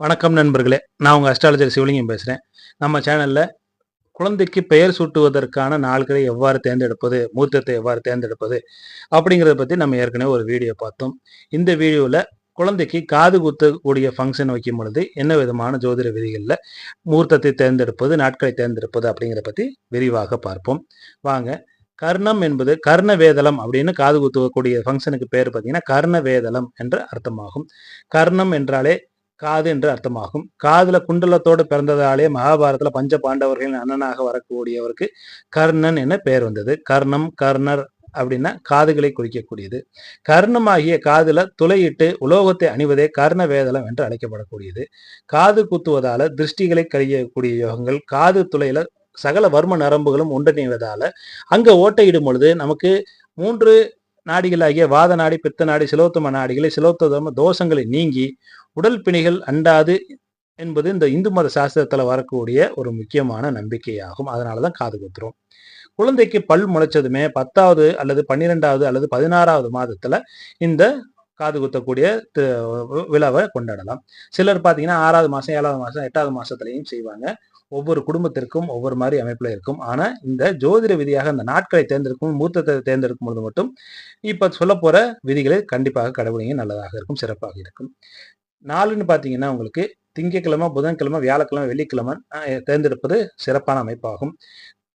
வணக்கம் நண்பர்களே. நான் உங்கள் அஸ்ட்ராலஜர் சிவலிங்கம் பேசுகிறேன் நம்ம சேனலில் குழந்தைக்கு பெயர் சூட்டுவதற்கான நாள்களை எவ்வாறு தேர்ந்தெடுப்பது மூர்த்தத்தை எவ்வாறு தேர்ந்தெடுப்பது அப்படிங்கிறத பற்றி நம்ம ஏற்கனவே ஒரு வீடியோ பார்த்தோம். இந்த வீடியோவில் குழந்தைக்கு காது குத்தக்கூடிய ஃபங்க்ஷன் வைக்கும் பொழுது என்ன விதமான ஜோதிட விதிகளில் மூர்த்தத்தை தேர்ந்தெடுப்பது நாட்களை தேர்ந்தெடுப்பது அப்படிங்கிறத பற்றி விரிவாக பார்ப்போம். வாங்க. கர்ணம் என்பது கர்ண வேதலம் அப்படின்னு காது குத்துவக்கூடிய ஃபங்க்ஷனுக்கு பேர் பார்த்தீங்கன்னா கர்ண வேதலம் என்று அர்த்தமாகும். கர்ணம் என்றாலே காது என்று அர்த்தமாகும். காதுல குண்டலத்தோடு பிறந்ததாலே மகாபாரதத்துல பஞ்ச பாண்டவர்களின் அண்ணனாக வரக்கூடியவருக்கு கர்ணன் என பெயர் வந்தது. கர்ணம் கர்ணர் அப்படின்னா காதுகளை குறிக்கக்கூடியது. கர்ணமாகிய காதுல துளையிட்டு உலோகத்தை அணிவதே கர்ண வேதலம் என்று அழைக்கப்படக்கூடியது. காது குத்துவதால திருஷ்டிகளை கழியக்கூடிய யோகங்கள் காது துளையில சகல வர்ம நரம்புகளும் ஒன்றிணைவதால அங்க ஓட்டையிடும் பொழுது நமக்கு மூன்று நாடிகளாகிய வாத நாடி பித்த நாடி சிலோத்தம நாடிகளை சிலோத்தம தோஷங்களை நீங்கி உடல் பிணிகள் அண்டாது என்பது இந்த இந்து மத சாஸ்திரத்தில் வரக்கூடிய ஒரு முக்கியமான நம்பிக்கையாகும். அதனாலதான் காது குத்துறோம். குழந்தைக்கு பல் முளைச்சதுமே பத்தாவது அல்லது பன்னிரெண்டாவது அல்லது பதினாறாவது மாதத்துல இந்த காது குத்தக்கூடிய விழாவை கொண்டாடலாம். சிலர் பார்த்தீங்கன்னா ஆறாவது மாதம் ஏழாவது மாதம் எட்டாவது மாதத்துலையும் செய்வாங்க. ஒவ்வொரு குடும்பத்திற்கும் ஒவ்வொரு மாதிரி அமைப்பில் இருக்கும். ஆனால் இந்த ஜோதிட விதியாக அந்த நாட்களை தேர்ந்தெடுக்கும் மூத்தத்தை தேர்ந்தெடுக்கும் பொழுது மட்டும் இப்போ சொல்ல போகிற விதிகளை கண்டிப்பாக கடைபிடிங்க நல்லதாக இருக்கும் சிறப்பாக இருக்கும். நாலுன்னு பார்த்தீங்கன்னா உங்களுக்கு திங்கக்கிழமை புதன்கிழமை வியாழக்கிழமை வெள்ளிக்கிழமை தேர்ந்தெடுப்பது சிறப்பான அமைப்பாகும்.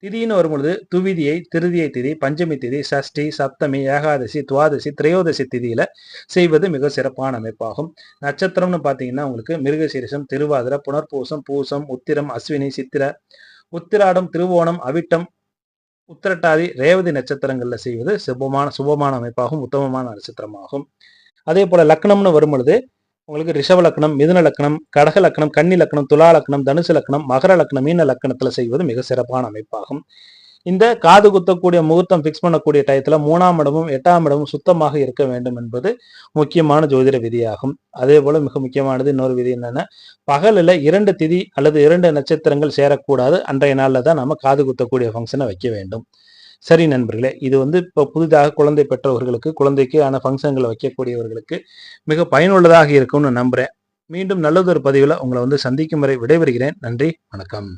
திதின்னு வரும்பொழுது துவிதியை திருதியை திதி பஞ்சமி திதி சஷ்டி சப்தமி ஏகாதசி துவாதசி திரையோதசி திதியில செய்வது மிக சிறப்பான அமைப்பாகும். நட்சத்திரம்னு பார்த்தீங்கன்னா உங்களுக்கு மிருகசீரிசம் திருவாதிர புனர்பூசம் பூசம் உத்திரம் அஸ்வினி சித்திர உத்திராடம் திருவோணம் அவிட்டம் உத்திரட்டாதி ரேவதி நட்சத்திரங்கள்ல செய்வது சுபமான சுபமான அமைப்பாகும் உத்தமமான நட்சத்திரமாகும். அதே போல லக்னம்னு வரும்பொழுது உங்களுக்கு ரிஷப லக்னம் மிதுன லக்னம் கடக லக்னம் கன்னி லக்னம் துலா லக்னம் தனுசு லக்னம் மகர லக்னம் மீன லக்னத்துல செய்வது மிக சிறப்பான அமைப்பாகும். இந்த காது குத்தக்கூடிய முகூர்த்தம் ஃபிக்ஸ் பண்ணக்கூடிய டயத்துல மூணாம் இடமும் எட்டாம் இடமும் சுத்தமாக இருக்க வேண்டும் என்பது முக்கியமான ஜோதிட விதியாகும். அதே போல மிக முக்கியமானது இன்னொரு விதி என்னன்னா பகலில் இரண்டு திதி அல்லது இரண்டு நட்சத்திரங்கள் சேரக்கூடாது. அன்றைய நாளில் தான் நம்ம காது குத்தக்கூடிய ஃபங்க்ஷனை வைக்க வேண்டும். சரி நண்பர்களே இது வந்து இப்போ புதிதாக குழந்தை பெற்றவர்களுக்கு குழந்தைக்கு ஆன ஃபங்க்ஷன்களை வைக்கக்கூடியவர்களுக்கு மிக பயனுள்ளதாக இருக்கும்னு நம்புகிறேன் மீண்டும் நல்லதொரு பதிவில் உங்களை வந்து சந்திக்கும் வரை விடைபெறுகிறேன். நன்றி வணக்கம்.